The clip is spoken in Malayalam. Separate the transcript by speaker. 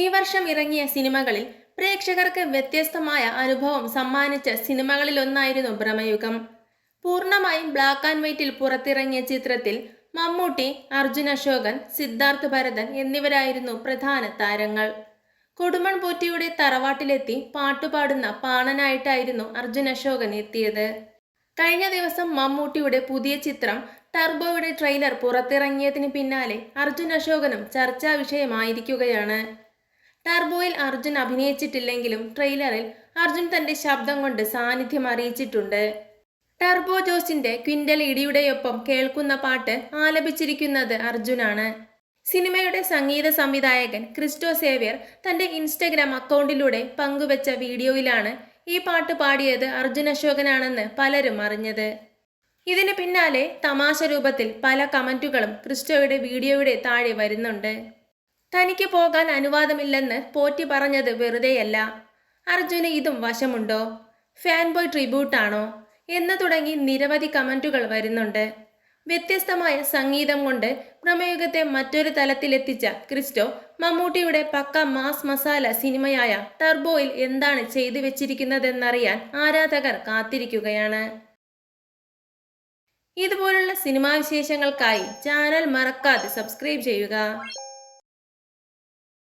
Speaker 1: ഈ വർഷം ഇറങ്ങിയ സിനിമകളിൽ പ്രേക്ഷകർക്ക് വ്യത്യസ്തമായ അനുഭവം സമ്മാനിച്ച സിനിമകളിലൊന്നായിരുന്നു ഭ്രമയുഗം. പൂർണമായും ബ്ലാക്ക് ആൻഡ് വൈറ്റിൽ പുറത്തിറങ്ങിയ ചിത്രത്തിൽ മമ്മൂട്ടി അർജുൻ അശോകൻ സിദ്ധാർത്ഥ് ഭരതൻ എന്നിവരായിരുന്നു പ്രധാന താരങ്ങൾ. കൊടുമൺ പോറ്റിയുടെ തറവാട്ടിലെത്തി പാട്ടുപാടുന്ന പാണനായിട്ടായിരുന്നു അർജുൻ അശോകൻ എത്തിയത്. കഴിഞ്ഞ ദിവസം മമ്മൂട്ടിയുടെ പുതിയ ചിത്രം ടർബോയുടെ ട്രെയിലർ പുറത്തിറങ്ങിയതിന് പിന്നാലെ അർജുൻ അശോകനും ചർച്ചാ വിഷയമായിരിക്കുകയാണ്. ടർബോയിൽ അർജുൻ അഭിനയിച്ചിട്ടില്ലെങ്കിലും ട്രെയിലറിൽ അർജുൻ തന്റെ ശബ്ദം കൊണ്ട് സാന്നിധ്യം അറിയിച്ചിട്ടുണ്ട്. ടർബോ ജോസിന്റെ ക്വിൻഡൽ ഇടിയുടെയൊപ്പം കേൾക്കുന്ന പാട്ട് ആലപിച്ചിരിക്കുന്നത് അർജുനാണ്. സിനിമയുടെ സംഗീത സംവിധായകൻ ക്രിസ്റ്റോ സേവ്യർ തന്റെ ഇൻസ്റ്റഗ്രാം അക്കൗണ്ടിലൂടെ പങ്കുവച്ച വീഡിയോയിലാണ് ഈ പാട്ട് പാടിയത് അർജുൻ അശോകനാണെന്ന് പലരും അറിഞ്ഞത്. ഇതിന് പിന്നാലെ തമാശ രൂപത്തിൽ പല കമന്റുകളും ക്രിസ്റ്റോയുടെ വീഡിയോയുടെ താഴെ വരുന്നുണ്ട്. തനിക്ക് പോകാൻ അനുവാദമില്ലെന്ന് പോറ്റി പറഞ്ഞത് വെറുതെയല്ല. അർജുന് ഇതും വശമുണ്ടോ? Fan boy ട്രിബ്യൂട്ടാണോ? എന്ന് തുടങ്ങി നിരവധി കമന്റുകൾ വരുന്നുണ്ട്. വ്യത്യസ്തമായ സംഗീതം കൊണ്ട് പ്രമേയുഗത്തെ മറ്റൊരു തലത്തിലെത്തിച്ച ക്രിസ്റ്റോ മമ്മൂട്ടിയുടെ പക്ക മാസ് മസാല സിനിമയായ ടർബോയിൽ എന്താണ് ചെയ്തു വെച്ചിരിക്കുന്നതെന്നറിയാൻ ആരാധകർ കാത്തിരിക്കുകയാണ്. ഇതുപോലുള്ള സിനിമാ വിശേഷങ്ങൾക്കായി ചാനൽ മറക്കാതെ സബ്സ്ക്രൈബ് ചെയ്യുക.